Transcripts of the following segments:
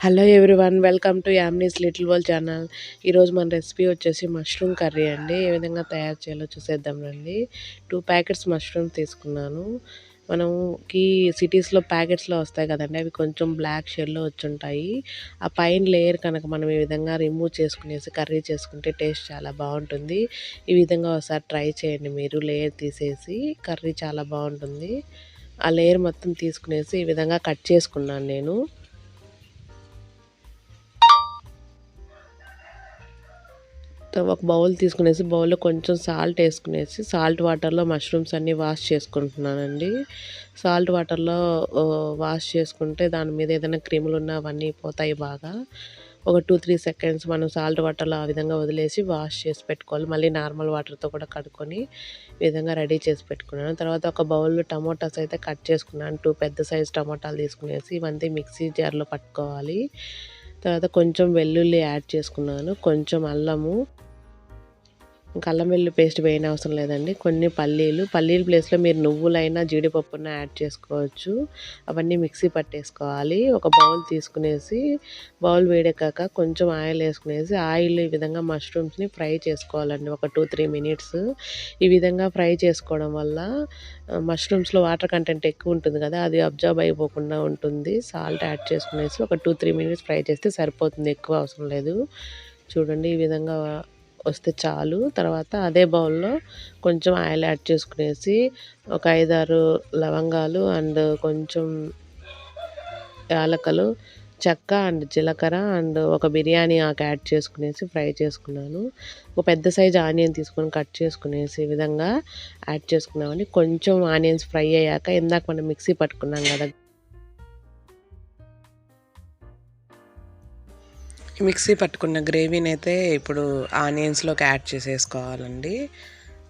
Hello everyone welcome to Yamni's little world channel ఈరోజు మన recipe వచ్చేసి మష్రూమ్ కర్రీ అండి. ఏ విధంగా తయారు చేయాలో చూసేద్దాం రండి. టూ ప్యాకెట్స్ మష్రూమ్ తీసుకున్నాను. మనకి సిటీస్లో ప్యాకెట్స్లో వస్తాయి కదండి. అవి కొంచెం బ్లాక్ షేడ్లో వచ్చుంటాయి ఆ పైన లేయర్ కనుక మనం ఈ విధంగా రిమూవ్ చేసుకునేసి కర్రీ చేసుకుంటే టేస్ట్ చాలా బాగుంటుంది. ఈ విధంగా ఒకసారి ట్రై చేయండి మీరు. లేయర్ తీసేసి కర్రీ చాలా బాగుంటుంది. ఆ లేయర్ మొత్తం తీసుకునేసి ఈ విధంగా కట్ చేసుకున్నాను నేను. ఒక బౌల్ తీసుకునేసి బౌల్లో కొంచెం సాల్ట్ వేసుకునేసి సాల్ట్ వాటర్లో మష్రూమ్స్ అన్నీ వాష్ చేసుకుంటున్నానండి. సాల్ట్ వాటర్లో వాష్ చేసుకుంటే దాని మీద ఏదైనా క్రిములు ఉన్నా అవన్నీ పోతాయి బాగా. ఒక టూ త్రీ సెకండ్స్ మనం సాల్ట్ వాటర్లో ఆ విధంగా వదిలేసి వాష్ చేసి పెట్టుకోవాలి. మళ్ళీ నార్మల్ వాటర్తో కూడా కడుక్కొని ఈ విధంగా రెడీ చేసి పెట్టుకున్నాను. తర్వాత ఒక బౌల్లో టమోటాస్ అయితే కట్ చేసుకున్నాను. టూ పెద్ద సైజ్ టమోటాలు తీసుకునేసి ఇవంతా మిక్సీ జార్లో పట్టుకోవాలి. తర్వాత కొంచెం వెల్లుల్లి యాడ్ చేసుకున్నాను కొంచెం అల్లము ఇంకా అల్లం వెల్లుల్లి పేస్ట్ వేయని అవసరం లేదండి. కొన్ని పల్లీలు పల్లీల ప్లేస్లో మీరు నువ్వులైనా జీడిపప్పున యాడ్ చేసుకోవచ్చు. అవన్నీ మిక్సీ పట్టేసుకోవాలి. ఒక బౌల్ తీసుకునేసి బౌల్ వేడెక్కాక కొంచెం ఆయిల్ వేసుకునేసి ఆయిల్ ఈ విధంగా మష్రూమ్స్ని ఫ్రై చేసుకోవాలండి. ఒక టూ త్రీ మినిట్స్ ఈ విధంగా ఫ్రై చేసుకోవడం వల్ల మష్రూమ్స్లో వాటర్ కంటెంట్ ఎక్కువ ఉంటుంది కదా అది అబ్జర్వ్ అయిపోకుండా ఉంటుంది. సాల్ట్ యాడ్ చేసుకునేసి ఒక టూ త్రీ మినిట్స్ ఫ్రై చేస్తే సరిపోతుంది. ఎక్కువ అవసరం లేదు. చూడండి ఈ విధంగా వస్తే చాలు. తర్వాత అదే బౌల్లో కొంచెం ఆయిల్ యాడ్ చేసుకునేసి ఒక ఐదారు లవంగాలు అండ్ కొంచెం యాలకలు చెక్క అండ్ జీలకర్ర అండ్ ఒక బిర్యానీ ఆకు యాడ్ చేసుకునేసి ఫ్రై చేసుకున్నాను. ఒక పెద్ద సైజ్ ఆనియన్ తీసుకొని కట్ చేసుకునేసి విధంగా యాడ్ చేసుకున్నామని కొంచెం ఆనియన్స్ ఫ్రై అయ్యాక ఇందాక మనం మిక్సీ పట్టుకున్నాం కదా మిక్సీ పట్టుకున్న గ్రేవీని అయితే ఇప్పుడు ఆనియన్స్లోకి యాడ్ చేసేసుకోవాలండి.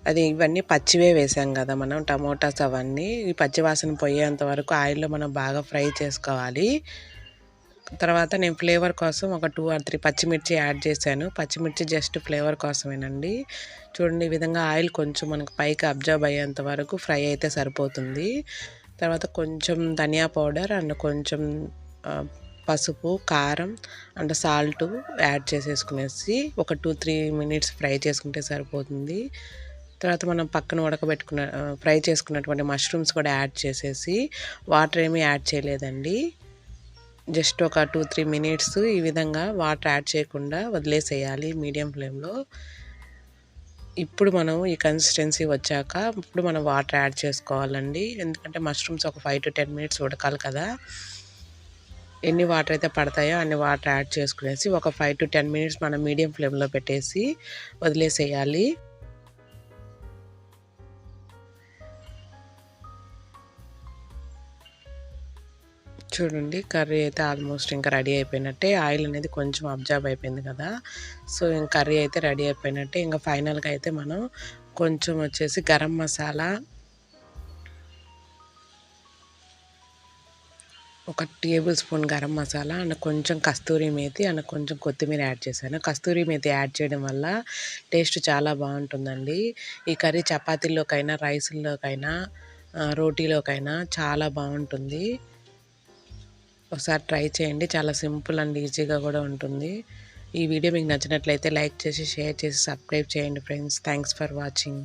అది ఇవన్నీ పచ్చివే వేసాం కదా మనం టమోటాస్ అవన్నీ. ఈ పచ్చివాసన పోయేంత వరకు ఆయిల్లో మనం బాగా ఫ్రై చేసుకోవాలి. తర్వాత నేను ఫ్లేవర్ కోసం ఒక టూ ఆర్ త్రీ పచ్చిమిర్చి యాడ్ చేశాను. పచ్చిమిర్చి జస్ట్ ఫ్లేవర్ కోసమేనండి. చూడండి ఈ విధంగా ఆయిల్ కొంచెం మనకు పైకి అబ్జర్బ్ అయ్యేంత వరకు ఫ్రై అయితే సరిపోతుంది. తర్వాత కొంచెం ధనియా పౌడర్ అండ్ కొంచెం పసుపు కారం అండ్ సాల్ట్ యాడ్ చేసేసుకునేసి ఒక టూ త్రీ మినిట్స్ ఫ్రై చేసుకుంటే సరిపోతుంది. తర్వాత మనం పక్కన ఉడకబెట్టుకున్న ఫ్రై చేసుకున్నటువంటి మష్రూమ్స్ కూడా యాడ్ చేసేసి వాటర్ ఏమీ యాడ్ చేయలేదండి. జస్ట్ ఒక టూ త్రీ మినిట్స్ ఈ విధంగా వాటర్ యాడ్ చేయకుండా వదిలేసేయాలి మీడియం ఫ్లేమ్లో. ఇప్పుడు మనం ఈ కన్సిస్టెన్సీ వచ్చాక ఇప్పుడు మనం వాటర్ యాడ్ చేసుకోవాలండి. ఎందుకంటే మష్రూమ్స్ ఒక ఫైవ్ టు టెన్ మినిట్స్ ఉడకాలి కదా. ఎన్ని వాటర్ అయితే పడతాయో అన్ని వాటర్ యాడ్ చేసుకునేసి ఒక ఫైవ్ టు టెన్ మినిట్స్ మనం మీడియం ఫ్లేమ్లో పెట్టేసి వదిలేసేయాలి. చూడండి కర్రీ అయితే ఆల్మోస్ట్ ఇంకా రెడీ అయిపోయినట్టే. ఆయిల్ అనేది కొంచెం అబ్జర్వ్ అయిపోయింది కదా. సో ఇంకా కర్రీ అయితే రెడీ అయిపోయినట్టే. ఇంకా ఫైనల్గా అయితే మనం కొంచెం వచ్చేసి గరం మసాలా ఒక tablespoon garam masala and కొంచెం కస్తూరి మేతి అండ్ కొంచెం కొత్తిమీర యాడ్ చేశాను. కస్తూరి మేతి యాడ్ చేయడం వల్ల టేస్ట్ చాలా బాగుంటుందండి. ఈ కర్రీ చపాతీల్లోకైనా రైస్లోకైనా రోటీలోకైనా చాలా బాగుంటుంది. ఒకసారి ట్రై చేయండి. చాలా సింపుల్ అండ్ ఈజీగా కూడా ఉంటుంది. ఈ వీడియో మీకు నచ్చినట్లయితే లైక్ చేసి షేర్ చేసి సబ్స్క్రైబ్ చేయండి ఫ్రెండ్స్. Thanks for watching.